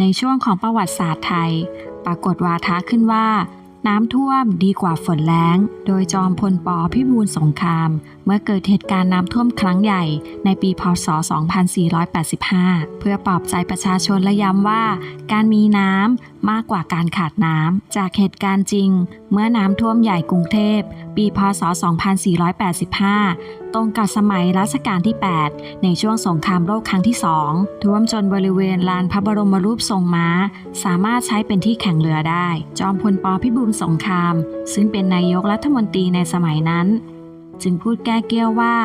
ในช่วงของประวัติศาสตร์ไทย ปรากฏวาทะขึ้นว่า น้ำท่วมดีกว่าฝนแล้ง โดยจอมพลปอพิบูลสงคราม เมื่อเกิดเหตุการณ์น้ำท่วมครั้งใหญ่ในปีพศ 2485 เพื่อปลอบใจประชาชนและย้ำว่า การมีน้ำ มากกว่าการขาดน้ำ จากเหตุการณ์จริง เมื่อน้ำท่วมใหญ่กรุงเทพ ปีพศ 2485 ตรงกับสมัยรัชกาลที่ 8 ในช่วงสงครามโลกครั้งที่2ท่วมจนบริเวณลานพระบรมรูปทรงม้า สามารถใช้เป็นที่แข่งเรือได้ จอมพลปพิบูลสงคราม ซึ่งเป็นนายกรัฐมนตรีในสมัยนั้น จึงพูดแก้เกี้ยวว่า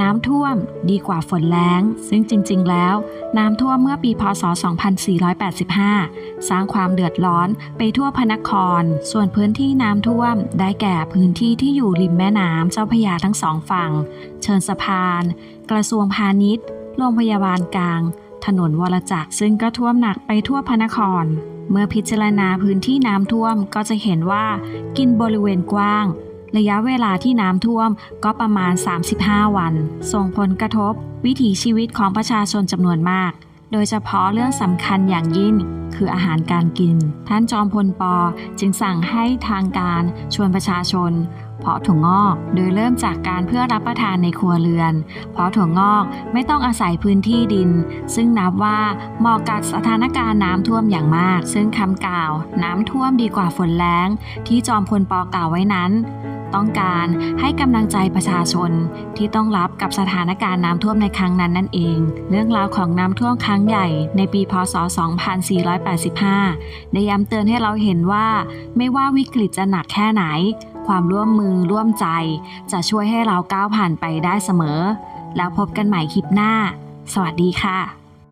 น้ำท่วมดีกว่าฝนแล้ง ซึ่งจริง ๆ แล้ว น้ำท่วมเมื่อปีพศ 2485 สร้างความเดือดร้อนไปทั่วพนคร ส่วนพื้นที่น้ำท่วมได้แก่พื้นที่ที่อยู่ริมแม่น้ำเจ้าพระยาทั้งสองฝั่ง เชิญสะพาน กระทรวงพาณิชย์ โรงพยาบาลกลาง ถนนวรจักรซึ่งก็ท่วมหนักไปทั่วพนคร เมื่อพิจารณาพื้นที่น้ำท่วมก็จะเห็นว่ากินบริเวณกว้าง ระยะเวลาที่น้ำท่วมก็ประมาณ 35 วัน ส่งผลกระทบ วิถีชีวิตของประชาชนจำนวนมาก โดยเฉพาะเรื่องสำคัญอย่างยิ่งคืออาหารการกิน ท่านจอมพลปอจึงสั่งให้ทางการชวนประชาชน เพาะถั่วงอก โดยเริ่มจากการเพื่อรับประทานในครัวเรือน เพาะถั่วงอกไม่ต้องอาศัยพื้นที่ดิน ซึ่งนับว่าเหมาะกับสถานการณ์น้ำท่วมอย่างมาก ซึ่งคำกล่าว น้ำท่วมดีกว่าฝนแล้ง ที่จอมพลปอกล่าวไว้นั้น ต้องการให้กำลังใจประชาชนที่ต้องรับกับสถานการณ์น้ำท่วมในครั้งนั้นนั่นเอง เรื่องราวของน้ำท่วมครั้งใหญ่ในปีพศ 2485 ได้ย้ำเตือนให้เราเห็นว่า ไม่ว่าวิกฤตจะหนักแค่ไหน ความร่วมมือร่วมใจ จะช่วยให้เราก้าวผ่านไปได้เสมอ แล้วพบกันใหม่คลิปหน้า สวัสดีค่ะ